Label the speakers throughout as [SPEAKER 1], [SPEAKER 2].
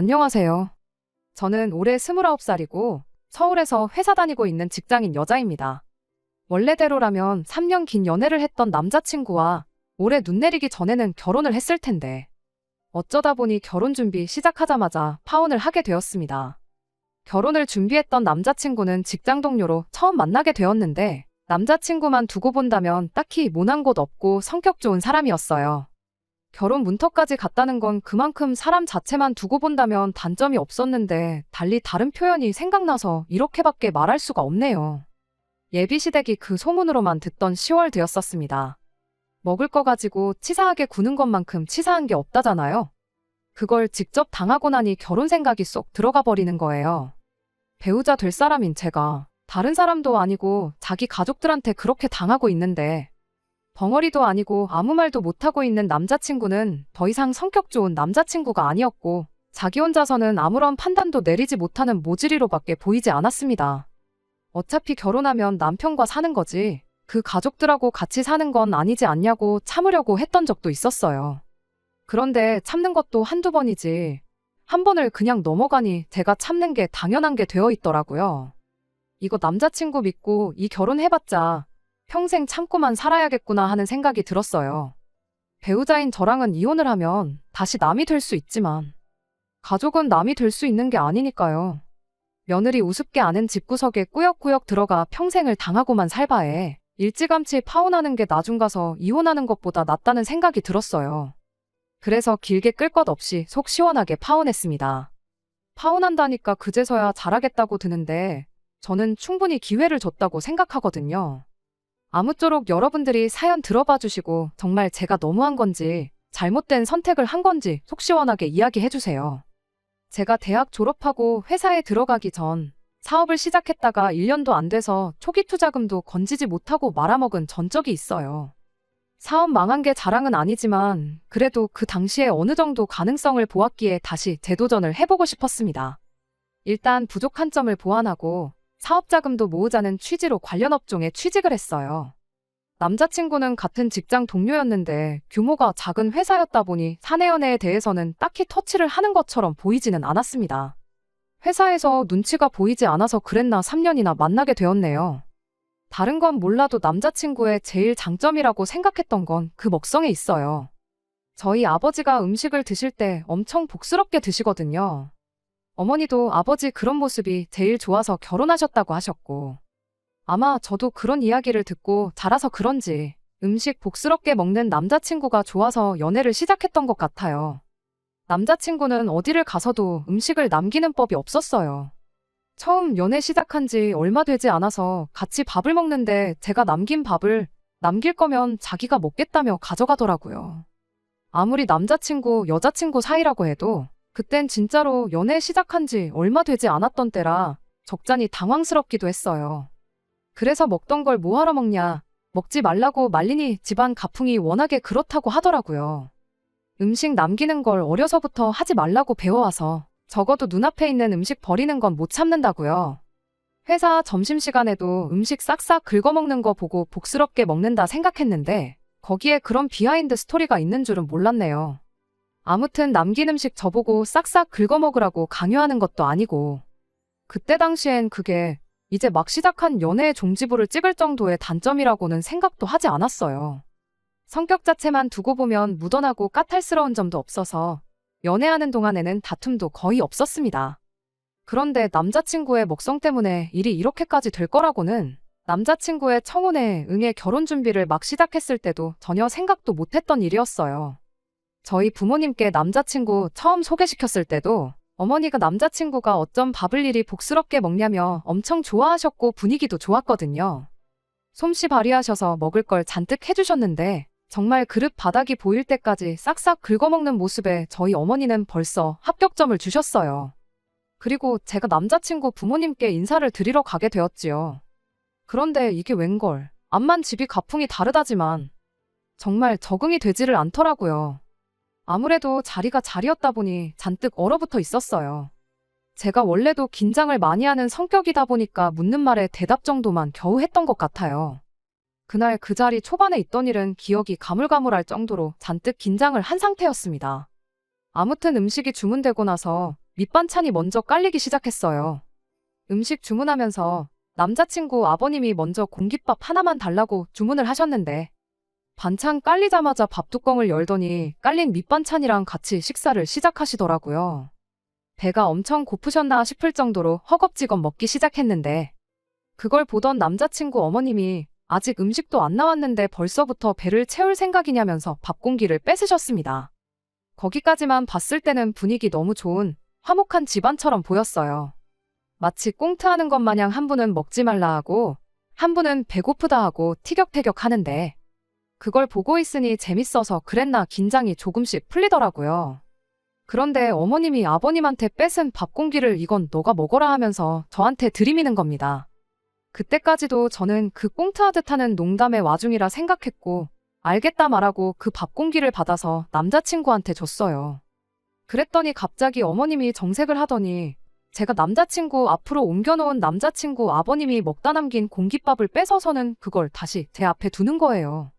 [SPEAKER 1] 안녕하세요. 저는 올해 29살이고 서울에서 회사 다니고 있는 직장인 여자입니다. 원래대로라면 3년 긴 연애를 했던 남자친구와 올해 눈 내리기 전에는 결혼을 했을 텐데 어쩌다 보니 결혼 준비 시작하자마자 파혼을 하게 되었습니다. 결혼을 준비했던 남자친구는 직장 동료로 처음 만나게 되었는데 남자친구만 두고 본다면 딱히 모난 곳 없고 성격 좋은 사람이었어요. 결혼 문턱까지 갔다는 건 그만큼 사람 자체만 두고 본다면 단점이 없었는데 달리 다른 표현이 생각나서 이렇게밖에 말할 수가 없네요. 예비시댁이 그 소문으로만 듣던 10월 되었었습니다. 먹을 거 가지고 치사하게 구는 것만큼 치사한 게 없다잖아요. 그걸 직접 당하고 나니 결혼 생각이 쏙 들어가 버리는 거예요. 배우자 될 사람인 제가 다른 사람도 아니고 자기 가족들한테 그렇게 당하고 있는데 벙어리도 아니고 아무 말도 못하고 있는 남자친구는 더 이상 성격 좋은 남자친구가 아니었고 자기 혼자서는 아무런 판단도 내리지 못하는 모질이로밖에 보이지 않았습니다. 어차피 결혼하면 남편과 사는 거지 그 가족들하고 같이 사는 건 아니지 않냐고 참으려고 했던 적도 있었어요. 그런데 참는 것도 한두 번이지 한 번을 그냥 넘어가니 제가 참는 게 당연한 게 되어 있더라고요. 이거 남자친구 믿고 이 결혼해봤자 평생 참고만 살아야겠구나 하는 생각이 들었어요. 배우자인 저랑은 이혼을 하면 다시 남이 될 수 있지만 가족은 남이 될 수 있는 게 아니니까요. 며느리 우습게 아는 집구석에 꾸역꾸역 들어가 평생을 당하고만 살 바에 일찌감치 파혼하는 게 나중 가서 이혼하는 것보다 낫다는 생각이 들었어요. 그래서 길게 끌 것 없이 속 시원하게 파혼했습니다. 파혼한다니까 그제서야 잘하겠다고 드는데 저는 충분히 기회를 줬다고 생각하거든요. 아무쪼록 여러분들이 사연 들어봐 주시고 정말 제가 너무한 건지 잘못된 선택을 한 건지 속 시원하게 이야기해 주세요. 제가 대학 졸업하고 회사에 들어가기 전 사업을 시작했다가 1년도 안 돼서 초기 투자금도 건지지 못하고 말아먹은 전적이 있어요. 사업 망한 게 자랑은 아니지만 그래도 그 당시에 어느 정도 가능성을 보았기에 다시 재도전을 해보고 싶었습니다. 일단 부족한 점을 보완하고 사업 자금도 모으자는 취지로 관련 업종에 취직을 했어요. 남자친구는 같은 직장 동료였는데 규모가 작은 회사였다 보니 사내연애에 대해서는 딱히 터치를 하는 것처럼 보이지는 않았습니다. 회사에서 눈치가 보이지 않아서 그랬나 3년이나 만나게 되었네요. 다른 건 몰라도 남자친구의 제일 장점이라고 생각했던 건 그 먹성에 있어요. 저희 아버지가 음식을 드실 때 엄청 복스럽게 드시거든요. 어머니도 아버지 그런 모습이 제일 좋아서 결혼하셨다고 하셨고, 아마 저도 그런 이야기를 듣고 자라서 그런지 음식 복스럽게 먹는 남자친구가 좋아서 연애를 시작했던 것 같아요. 남자친구는 어디를 가서도 음식을 남기는 법이 없었어요. 처음 연애 시작한 지 얼마 되지 않아서 같이 밥을 먹는데 제가 남긴 밥을 남길 거면 자기가 먹겠다며 가져가더라고요. 아무리 남자친구, 여자친구 사이라고 해도 그땐 진짜로 연애 시작한 지 얼마 되지 않았던 때라 적잖이 당황스럽기도 했어요. 그래서 먹던 걸 뭐하러 먹냐, 먹지 말라고 말리니 집안 가풍이 워낙에 그렇다고 하더라고요. 음식 남기는 걸 어려서부터 하지 말라고 배워와서 적어도 눈앞에 있는 음식 버리는 건 못 참는다고요. 회사 점심시간에도 음식 싹싹 긁어먹는 거 보고 복스럽게 먹는다 생각했는데 거기에 그런 비하인드 스토리가 있는 줄은 몰랐네요. 아무튼 남긴 음식 저보고 싹싹 긁어먹으라고 강요하는 것도 아니고 그때 당시엔 그게 이제 막 시작한 연애의 종지부를 찍을 정도의 단점이라고는 생각도 하지 않았어요. 성격 자체만 두고 보면 무던하고 까탈스러운 점도 없어서 연애하는 동안에는 다툼도 거의 없었습니다. 그런데 남자친구의 먹성 때문에 일이 이렇게까지 될 거라고는 남자친구의 청혼에 응해 결혼 준비를 막 시작했을 때도 전혀 생각도 못했던 일이었어요. 저희 부모님께 남자친구 처음 소개시켰을 때도 어머니가 남자친구가 어쩜 밥을 일이 복스럽게 먹냐며 엄청 좋아하셨고 분위기도 좋았거든요. 솜씨 발휘하셔서 먹을 걸 잔뜩 해주셨는데 정말 그릇 바닥이 보일 때까지 싹싹 긁어먹는 모습에 저희 어머니는 벌써 합격점을 주셨어요. 그리고 제가 남자친구 부모님께 인사를 드리러 가게 되었지요. 그런데 이게 웬걸. 암만 집이 가풍이 다르다지만 정말 적응이 되지를 않더라고요. 아무래도 자리가 자리였다 보니 잔뜩 얼어붙어 있었어요. 제가 원래도 긴장을 많이 하는 성격이다 보니까 묻는 말에 대답 정도만 겨우 했던 것 같아요. 그날 그 자리 초반에 있던 일은 기억이 가물가물할 정도로 잔뜩 긴장을 한 상태였습니다. 아무튼 음식이 주문되고 나서 밑반찬이 먼저 깔리기 시작했어요. 음식 주문하면서 남자친구 아버님이 먼저 공깃밥 하나만 달라고 주문을 하셨는데 반찬 깔리자마자 밥 뚜껑을 열더니 깔린 밑반찬이랑 같이 식사를 시작하시더라고요. 배가 엄청 고프셨나 싶을 정도로 허겁지겁 먹기 시작했는데 그걸 보던 남자친구 어머님이 아직 음식도 안 나왔는데 벌써부터 배를 채울 생각이냐면서 밥 공기를 뺏으셨습니다. 거기까지만 봤을 때는 분위기 너무 좋은 화목한 집안처럼 보였어요. 마치 꽁트하는 것 마냥 한 분은 먹지 말라 하고 한 분은 배고프다 하고 티격태격 하는데 그걸 보고 있으니 재밌어서 그랬나 긴장이 조금씩 풀리더라고요. 그런데 어머님이 아버님한테 뺏은 밥 공기를 이건 너가 먹어라 하면서 저한테 들이미는 겁니다. 그때까지도 저는 그 꽁트하듯 하는 농담의 와중이라 생각했고 알겠다 말하고 그 밥 공기를 받아서 남자친구한테 줬어요. 그랬더니 갑자기 어머님이 정색을 하더니 제가 남자친구 앞으로 옮겨놓은 남자친구 아버님이 먹다 남긴 공깃밥을 뺏어서는 그걸 다시 제 앞에 두는 거예요.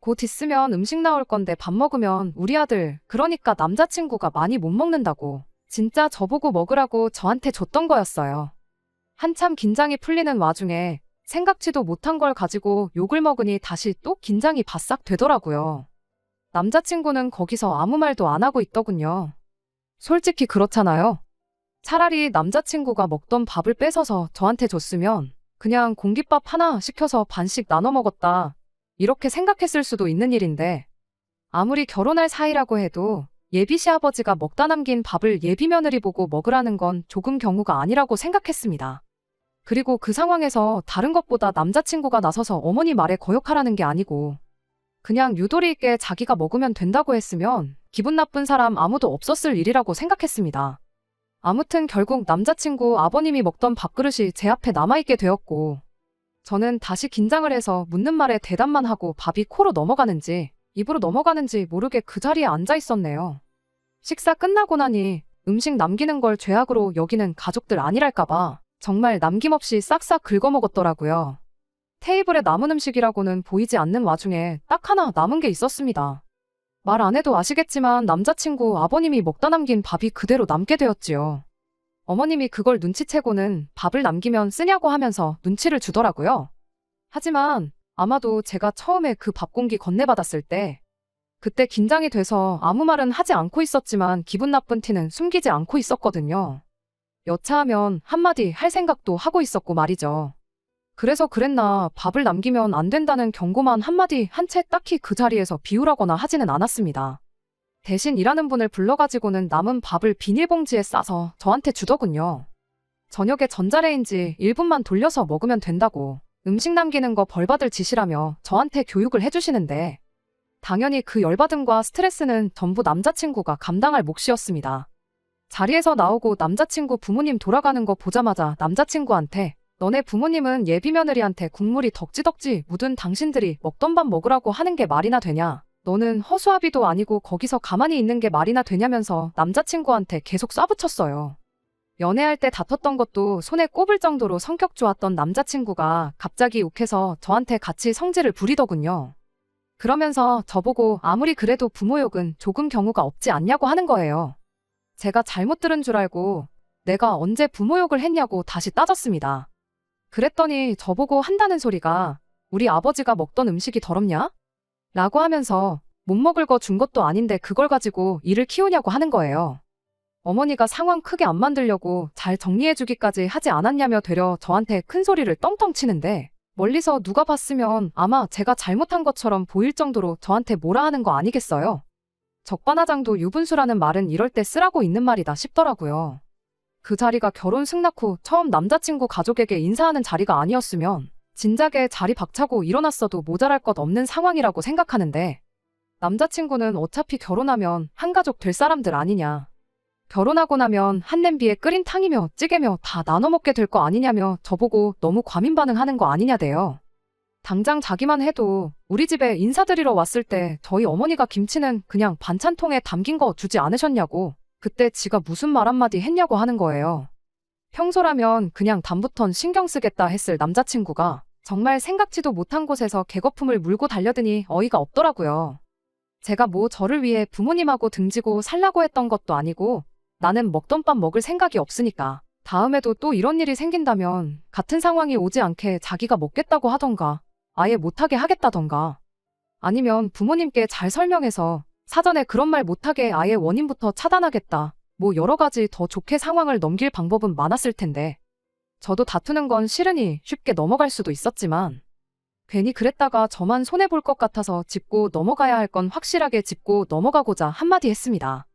[SPEAKER 1] 곧 있으면 음식 나올 건데 밥 먹으면 우리 아들, 그러니까 남자친구가 많이 못 먹는다고. 진짜 저보고 먹으라고 저한테 줬던 거였어요. 한참 긴장이 풀리는 와중에 생각지도 못한 걸 가지고 욕을 먹으니 다시 또 긴장이 바싹 되더라고요. 남자친구는 거기서 아무 말도 안 하고 있더군요. 솔직히 그렇잖아요. 차라리 남자친구가 먹던 밥을 뺏어서 저한테 줬으면 그냥 공깃밥 하나 시켜서 반씩 나눠 먹었다. 이렇게 생각했을 수도 있는 일인데 아무리 결혼할 사이라고 해도 예비 시아버지가 먹다 남긴 밥을 예비 며느리 보고 먹으라는 건 조금 경우가 아니라고 생각했습니다. 그리고 그 상황에서 다른 것보다 남자친구가 나서서 어머니 말에 거역하라는 게 아니고 그냥 유도리 있게 자기가 먹으면 된다고 했으면 기분 나쁜 사람 아무도 없었을 일이라고 생각했습니다. 아무튼 결국 남자친구 아버님이 먹던 밥그릇이 제 앞에 남아있게 되었고 저는 다시 긴장을 해서 묻는 말에 대답만 하고 밥이 코로 넘어가는지 입으로 넘어가는지 모르게 그 자리에 앉아 있었네요. 식사 끝나고 나니 음식 남기는 걸 죄악으로 여기는 가족들 아니랄까봐 정말 남김없이 싹싹 긁어먹었더라고요. 테이블에 남은 음식이라고는 보이지 않는 와중에 딱 하나 남은 게 있었습니다. 말 안 해도 아시겠지만 남자친구 아버님이 먹다 남긴 밥이 그대로 남게 되었지요. 어머님이 그걸 눈치채고는 밥을 남기면 쓰냐고 하면서 눈치를 주더라고요. 하지만 아마도 제가 처음에 그 밥 공기 건네받았을 때 그때 긴장이 돼서 아무 말은 하지 않고 있었지만 기분 나쁜 티는 숨기지 않고 있었거든요. 여차하면 한마디 할 생각도 하고 있었고 말이죠. 그래서 그랬나 밥을 남기면 안 된다는 경고만 한마디 한 채 딱히 그 자리에서 비우라거나 하지는 않았습니다. 대신 일하는 분을 불러가지고는 남은 밥을 비닐봉지에 싸서 저한테 주더군요. 저녁에 전자레인지 1분만 돌려서 먹으면 된다고 음식 남기는 거 벌받을 짓이라며 저한테 교육을 해주시는데 당연히 그 열받음과 스트레스는 전부 남자친구가 감당할 몫이었습니다. 자리에서 나오고 남자친구 부모님 돌아가는 거 보자마자 남자친구한테 너네 부모님은 예비 며느리한테 국물이 덕지덕지 묻은 당신들이 먹던 밥 먹으라고 하는 게 말이나 되냐? 너는 허수아비도 아니고 거기서 가만히 있는 게 말이나 되냐면서 남자친구한테 계속 쏴붙였어요. 연애할 때 다퉜던 것도 손에 꼽을 정도로 성격 좋았던 남자친구가 갑자기 욱해서 저한테 같이 성질을 부리더군요. 그러면서 저보고 아무리 그래도 부모 욕은 조금 경우가 없지 않냐고 하는 거예요. 제가 잘못 들은 줄 알고 내가 언제 부모 욕을 했냐고 다시 따졌습니다. 그랬더니 저보고 한다는 소리가 우리 아버지가 먹던 음식이 더럽냐? 라고 하면서 못 먹을 거 준 것도 아닌데 그걸 가지고 일을 키우냐고 하는 거예요. 어머니가 상황 크게 안 만들려고 잘 정리해주기까지 하지 않았냐며 되려 저한테 큰 소리를 떵떵 치는데 멀리서 누가 봤으면 아마 제가 잘못한 것처럼 보일 정도로 저한테 뭐라 하는 거 아니겠어요? 적반하장도 유분수라는 말은 이럴 때 쓰라고 있는 말이다 싶더라고요. 그 자리가 결혼 승낙 후 처음 남자친구 가족에게 인사하는 자리가 아니었으면 진작에 자리 박차고 일어났어도 모자랄 것 없는 상황이라고 생각하는데 남자친구는 어차피 결혼하면 한 가족 될 사람들 아니냐. 결혼하고 나면 한 냄비에 끓인 탕이며 찌개며 다 나눠 먹게 될 거 아니냐며 저보고 너무 과민 반응하는 거 아니냐대요. 당장 자기만 해도 우리 집에 인사드리러 왔을 때 저희 어머니가 김치는 그냥 반찬통에 담긴 거 주지 않으셨냐고 그때 지가 무슨 말 한마디 했냐고 하는 거예요. 평소라면 그냥 다음부턴 신경 쓰겠다 했을 남자친구가 정말 생각지도 못한 곳에서 개거품을 물고 달려드니 어이가 없더라고요. 제가 뭐 저를 위해 부모님하고 등지고 살라고 했던 것도 아니고 나는 먹던 밥 먹을 생각이 없으니까. 다음에도 또 이런 일이 생긴다면 같은 상황이 오지 않게 자기가 먹겠다고 하던가 아예 못하게 하겠다던가 아니면 부모님께 잘 설명해서 사전에 그런 말 못하게 아예 원인부터 차단하겠다. 뭐 여러 가지 더 좋게 상황을 넘길 방법은 많았을 텐데 저도 다투는 건 싫으니 쉽게 넘어갈 수도 있었지만 괜히 그랬다가 저만 손해볼 것 같아서 짚고 넘어가야 할 건 확실하게 짚고 넘어가고자 한마디 했습니다.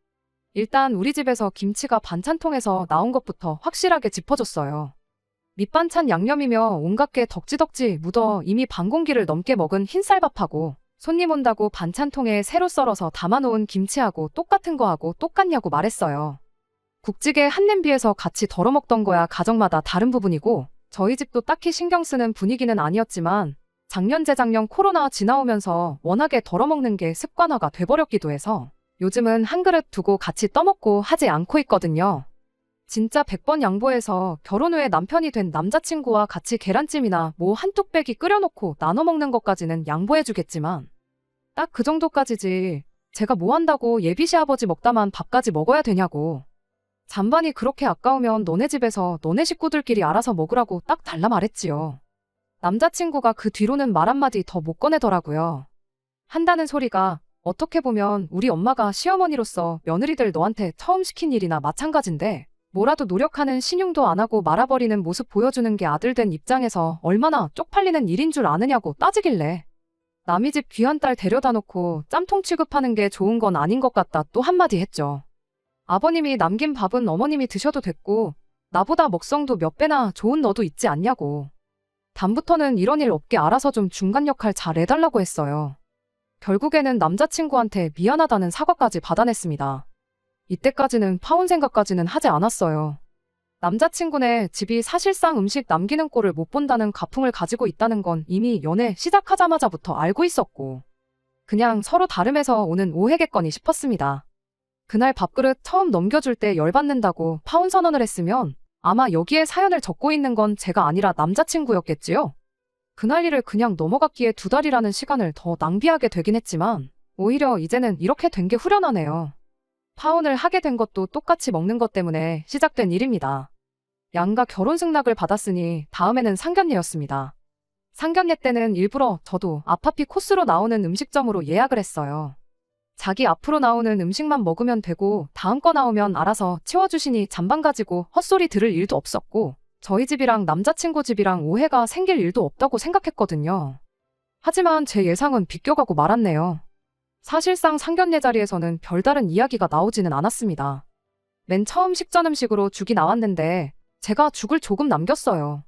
[SPEAKER 1] 일단 우리 집에서 김치가 반찬통에서 나온 것부터 확실하게 짚어줬어요. 밑반찬 양념이며 온갖 게 덕지덕지 묻어 이미 반 공기를 넘게 먹은 흰쌀밥하고 손님 온다고 반찬통에 새로 썰어서 담아놓은 김치하고 똑같은 거하고 똑같냐고 말했어요. 국찌개 한 냄비에서 같이 덜어먹던 거야 가정마다 다른 부분이고 저희 집도 딱히 신경 쓰는 분위기는 아니었지만 작년 재작년 코로나 지나오면서 워낙에 덜어먹는 게 습관화가 돼버렸기도 해서 요즘은 한 그릇 두고 같이 떠먹고 하지 않고 있거든요. 진짜 100번 양보해서 결혼 후에 남편이 된 남자친구와 같이 계란찜이나 뭐 한 뚝배기 끓여놓고 나눠 먹는 것까지는 양보해주겠지만 딱 그 정도까지지 제가 뭐 한다고 예비 시아버지 먹다만 밥까지 먹어야 되냐고. 잔반이 그렇게 아까우면 너네 집에서 너네 식구들끼리 알아서 먹으라고 딱 달라 말했지요. 남자친구가 그 뒤로는 말 한마디 더 못 꺼내더라고요. 한다는 소리가 어떻게 보면 우리 엄마가 시어머니로서 며느리들 너한테 처음 시킨 일이나 마찬가지인데 뭐라도 노력하는 신용도 안 하고 말아버리는 모습 보여주는 게 아들 된 입장에서 얼마나 쪽팔리는 일인 줄 아느냐고 따지길래 남의 집 귀한 딸 데려다 놓고 짬통 취급하는 게 좋은 건 아닌 것 같다 또 한마디 했죠. 아버님이 남긴 밥은 어머님이 드셔도 됐고 나보다 먹성도 몇 배나 좋은 너도 있지 않냐고. 다음부터는 이런 일 없게 알아서 좀 중간 역할 잘 해달라고 했어요. 결국에는 남자친구한테 미안하다는 사과까지 받아냈습니다. 이때까지는 파혼 생각까지는 하지 않았어요. 남자친구네 집이 사실상 음식 남기는 꼴을 못 본다는 가풍을 가지고 있다는 건 이미 연애 시작하자마자부터 알고 있었고, 그냥 서로 다름에서 오는 오해겠거니 싶었습니다. 그날 밥그릇 처음 넘겨줄 때 열받는다고 파혼 선언을 했으면 아마 여기에 사연을 적고 있는 건 제가 아니라 남자친구였겠지요? 그날 일을 그냥 넘어갔기에 두 달이라는 시간을 더 낭비하게 되긴 했지만 오히려 이제는 이렇게 된 게 후련하네요. 파혼을 하게 된 것도 똑같이 먹는 것 때문에 시작된 일입니다. 양가 결혼 승낙을 받았으니 다음에는 상견례였습니다. 상견례 때는 일부러 저도 아파피 코스로 나오는 음식점으로 예약을 했어요. 자기 앞으로 나오는 음식만 먹으면 되고 다음 거 나오면 알아서 치워주시니 잔반 가지고 헛소리 들을 일도 없었고 저희 집이랑 남자친구 집이랑 오해가 생길 일도 없다고 생각했거든요. 하지만 제 예상은 비껴가고 말았네요. 사실상 상견례 자리에서는 별다른 이야기가 나오지는 않았습니다. 맨 처음 식전 음식으로 죽이 나왔는데 제가 죽을 조금 남겼어요.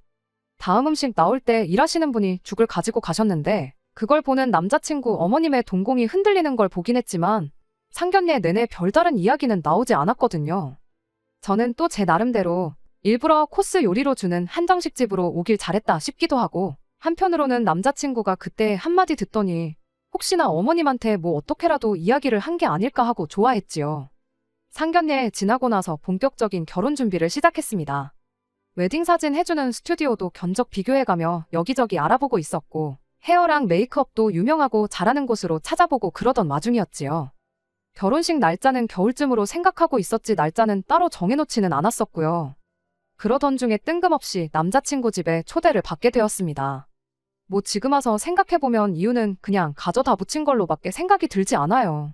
[SPEAKER 1] 다음 음식 나올 때 일하시는 분이 죽을 가지고 가셨는데 그걸 보는 남자친구 어머님의 동공이 흔들리는 걸 보긴 했지만 상견례 내내 별다른 이야기는 나오지 않았거든요. 저는 또 제 나름대로 일부러 코스 요리로 주는 한정식 집으로 오길 잘했다 싶기도 하고 한편으로는 남자친구가 그때 한마디 듣더니 혹시나 어머님한테 뭐 어떻게라도 이야기를 한 게 아닐까 하고 좋아했지요. 상견례 지나고 나서 본격적인 결혼 준비를 시작했습니다. 웨딩 사진 해주는 스튜디오도 견적 비교해가며 여기저기 알아보고 있었고 헤어랑 메이크업도 유명하고 잘하는 곳으로 찾아보고 그러던 와중이었지요. 결혼식 날짜는 겨울쯤으로 생각하고 있었지 날짜는 따로 정해놓지는 않았었고요. 그러던 중에 뜬금없이 남자친구 집에 초대를 받게 되었습니다. 뭐 지금 와서 생각해보면 이유는 그냥 가져다 붙인 걸로밖에 생각이 들지 않아요.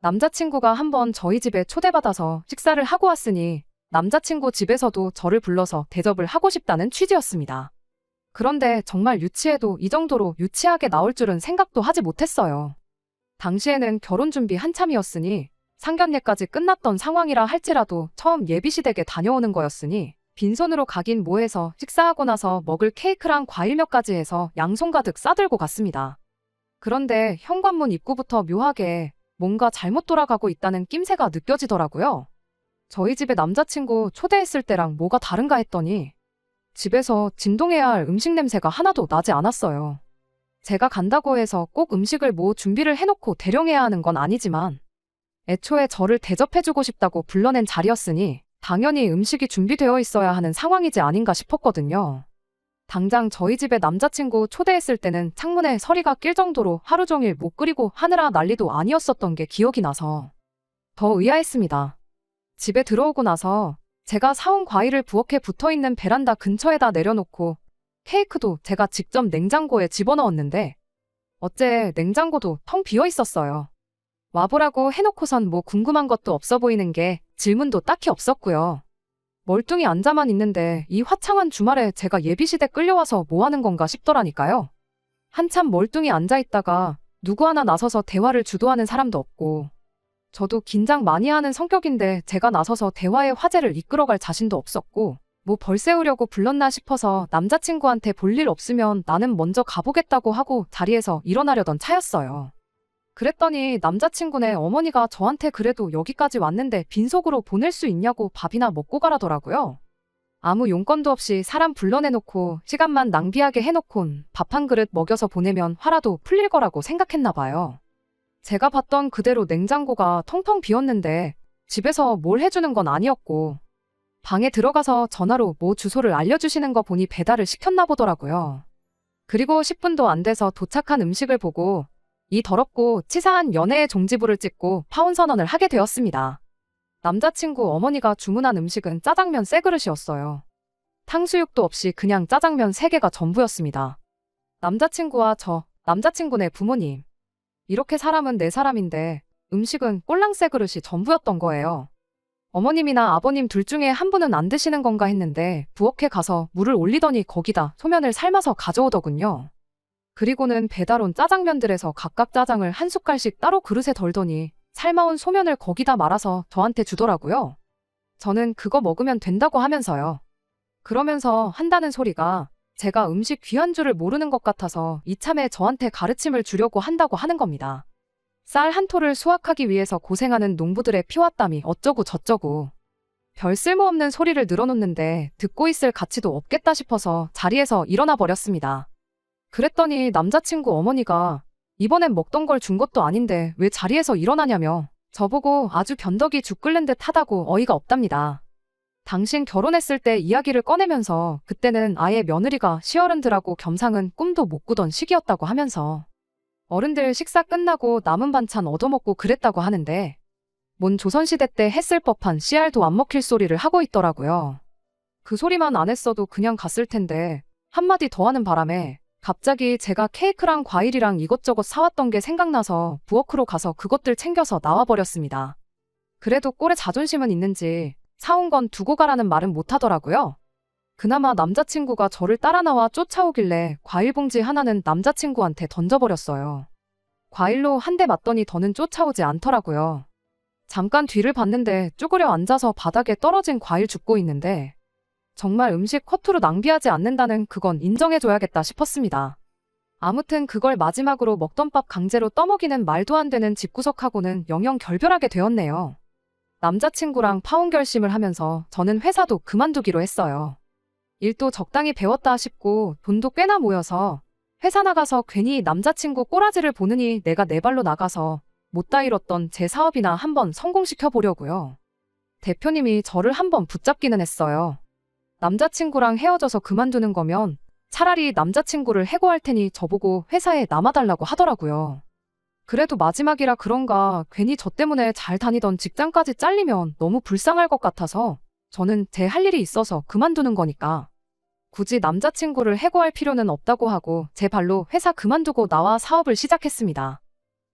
[SPEAKER 1] 남자친구가 한번 저희 집에 초대받아서 식사를 하고 왔으니 남자친구 집에서도 저를 불러서 대접을 하고 싶다는 취지였습니다. 그런데 정말 유치해도 이 정도로 유치하게 나올 줄은 생각도 하지 못했어요. 당시에는 결혼 준비 한참이었으니 상견례까지 끝났던 상황이라 할지라도 처음 예비시댁에 다녀오는 거였으니 빈손으로 가긴 뭐해서 식사하고 나서 먹을 케이크랑 과일 몇 가지 해서 양손 가득 싸들고 갔습니다. 그런데 현관문 입구부터 묘하게 뭔가 잘못 돌아가고 있다는 낌새가 느껴지더라고요. 저희 집에 남자친구 초대했을 때랑 뭐가 다른가 했더니 집에서 진동해야 할 음식 냄새가 하나도 나지 않았어요. 제가 간다고 해서 꼭 음식을 뭐 준비를 해놓고 대령해야 하는 건 아니지만 애초에 저를 대접해주고 싶다고 불러낸 자리였으니 당연히 음식이 준비되어 있어야 하는 상황이지 아닌가 싶었거든요. 당장 저희 집에 남자친구 초대했을 때는 창문에 서리가 낄 정도로 하루 종일 못 끓이고 하느라 난리도 아니었었던 게 기억이 나서 더 의아했습니다. 집에 들어오고 나서 제가 사온 과일을 부엌에 붙어 있는 베란다 근처에다 내려놓고 케이크도 제가 직접 냉장고에 집어넣었는데 어째 냉장고도 텅 비어 있었어요. 와보라고 해놓고선 뭐 궁금한 것도 없어 보이는 게 질문도 딱히 없었고요. 멀뚱히 앉아만 있는데 이 화창한 주말에 제가 예비시대 끌려와서 뭐 하는 건가 싶더라니까요. 한참 멀뚱히 앉아있다가 누구 하나 나서서 대화를 주도하는 사람도 없고 저도 긴장 많이 하는 성격인데 제가 나서서 대화의 화제를 이끌어갈 자신도 없었고 뭐 벌 세우려고 불렀나 싶어서 남자친구한테 볼 일 없으면 나는 먼저 가보겠다고 하고 자리에서 일어나려던 차였어요. 그랬더니 남자친구네 어머니가 저한테 그래도 여기까지 왔는데 빈속으로 보낼 수 있냐고 밥이나 먹고 가라더라고요. 아무 용건도 없이 사람 불러내놓고 시간만 낭비하게 해놓곤 밥 한 그릇 먹여서 보내면 화라도 풀릴 거라고 생각했나 봐요. 제가 봤던 그대로 냉장고가 텅텅 비었는데 집에서 뭘 해주는 건 아니었고 방에 들어가서 전화로 뭐 주소를 알려주시는 거 보니 배달을 시켰나 보더라고요. 그리고 10분도 안 돼서 도착한 음식을 보고 이 더럽고 치사한 연애의 종지부를 찍고 파혼 선언을 하게 되었습니다. 남자친구 어머니가 주문한 음식은 짜장면 새 그릇이었어요. 탕수육도 없이 그냥 짜장면 3개가 전부였습니다. 남자친구와 저, 남자친구네 부모님. 이렇게 사람은 네 사람인데 음식은 꼴랑 새 그릇이 전부였던 거예요. 어머님이나 아버님 둘 중에 한 분은 안 드시는 건가 했는데 부엌에 가서 물을 올리더니 거기다 소면을 삶아서 가져오더군요. 그리고는 배달 온 짜장면들에서 각각 짜장을 한 숟갈씩 따로 그릇에 덜더니 삶아온 소면을 거기다 말아서 저한테 주더라고요. 저는 그거 먹으면 된다고 하면서요. 그러면서 한다는 소리가 제가 음식 귀한 줄을 모르는 것 같아서 이참에 저한테 가르침을 주려고 한다고 하는 겁니다. 쌀 한 토를 수확하기 위해서 고생하는 농부들의 피와 땀이 어쩌고 저쩌고. 별 쓸모없는 소리를 늘어놓는데 듣고 있을 가치도 없겠다 싶어서 자리에서 일어나 버렸습니다. 그랬더니 남자친구 어머니가 이번엔 먹던 걸 준 것도 아닌데 왜 자리에서 일어나냐며 저보고 아주 변덕이 죽 끓는 듯 하다고 어이가 없답니다. 당신 결혼했을 때 이야기를 꺼내면서 그때는 아예 며느리가 시어른들하고 겸상은 꿈도 못 꾸던 시기였다고 하면서 어른들 식사 끝나고 남은 반찬 얻어먹고 그랬다고 하는데 뭔 조선시대 때 했을 법한 씨알도 안 먹힐 소리를 하고 있더라고요. 그 소리만 안 했어도 그냥 갔을 텐데 한마디 더 하는 바람에 갑자기 제가 케이크랑 과일이랑 이것저것 사왔던 게 생각나서 부엌으로 가서 그것들 챙겨서 나와버렸습니다. 그래도 꼴에 자존심은 있는지 사온 건 두고 가라는 말은 못하더라고요. 그나마 남자친구가 저를 따라 나와 쫓아오길래 과일 봉지 하나는 남자친구한테 던져버렸어요. 과일로 한 대 맞더니 더는 쫓아오지 않더라고요. 잠깐 뒤를 봤는데 쪼그려 앉아서 바닥에 떨어진 과일 줍고 있는데 정말 음식 허투루 낭비하지 않는다는 그건 인정해줘야겠다 싶었습니다. 아무튼 그걸 마지막으로 먹던 밥 강제로 떠먹이는 말도 안 되는 집구석하고는 영영 결별하게 되었네요. 남자친구랑 파혼 결심을 하면서 저는 회사도 그만두기로 했어요. 일도 적당히 배웠다 싶고 돈도 꽤나 모여서 회사 나가서 괜히 남자친구 꼬라지를 보느니 내가 내 발로 나가서 못다 잃었던 제 사업이나 한번 성공시켜 보려고요. 대표님이 저를 한번 붙잡기는 했어요. 남자친구랑 헤어져서 그만두는 거면 차라리 남자친구를 해고할 테니 저보고 회사에 남아달라고 하더라고요. 그래도 마지막이라 그런가 괜히 저 때문에 잘 다니던 직장까지 잘리면 너무 불쌍할 것 같아서 저는 제 할 일이 있어서 그만두는 거니까. 굳이 남자친구를 해고할 필요는 없다고 하고 제 발로 회사 그만두고 나와 사업을 시작했습니다.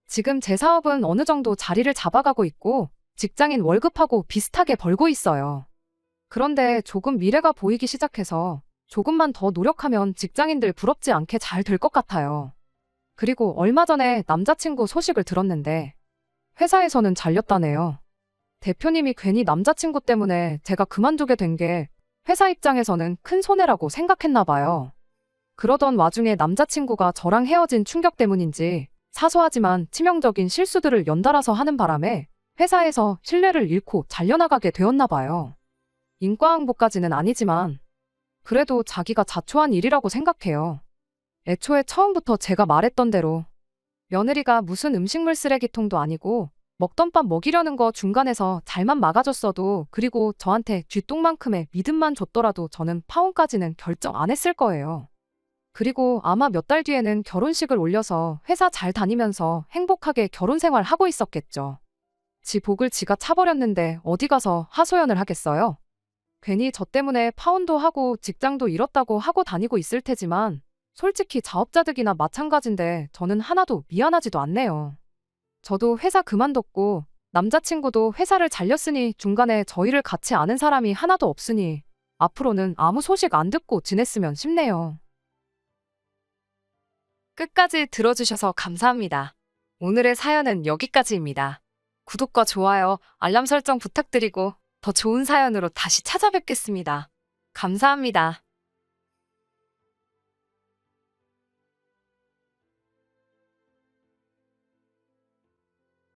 [SPEAKER 1] 지금 제 사업은 어느 정도 자리를 잡아가고 있고 직장인 월급하고 비슷하게 벌고 있어요. 그런데 조금 미래가 보이기 시작해서 조금만 더 노력하면 직장인들 부럽지 않게 잘 될 것 같아요. 그리고 얼마 전에 남자친구 소식을 들었는데 회사에서는 잘렸다네요. 대표님이 괜히 남자친구 때문에 제가 그만두게 된 게 회사 입장에서는 큰 손해라고 생각했나 봐요. 그러던 와중에 남자친구가 저랑 헤어진 충격 때문인지 사소하지만 치명적인 실수들을 연달아서 하는 바람에 회사에서 신뢰를 잃고 잘려나가게 되었나 봐요. 인과응보까지는 아니지만 그래도 자기가 자초한 일이라고 생각해요. 애초에 처음부터 제가 말했던 대로 며느리가 무슨 음식물 쓰레기통도 아니고 먹던 밥 먹이려는 거 중간에서 잘만 막아줬어도 그리고 저한테 쥐똥만큼의 믿음만 줬더라도 저는 파혼까지는 결정 안 했을 거예요. 그리고 아마 몇 달 뒤에는 결혼식을 올려서 회사 잘 다니면서 행복하게 결혼 생활 하고 있었겠죠. 지 복을 지가 차버렸는데 어디 가서 하소연을 하겠어요? 괜히 저 때문에 파혼도 하고 직장도 잃었다고 하고 다니고 있을 테지만 솔직히 자업자득이나 마찬가지인데 저는 하나도 미안하지도 않네요. 저도 회사 그만뒀고 남자친구도 회사를 잘렸으니 중간에 저희를 같이 아는 사람이 하나도 없으니 앞으로는 아무 소식 안 듣고 지냈으면 싶네요. 끝까지 들어주셔서 감사합니다. 오늘의 사연은 여기까지입니다. 구독과 좋아요, 알람 설정 부탁드리고 더 좋은 사연으로 다시 찾아뵙겠습니다. 감사합니다.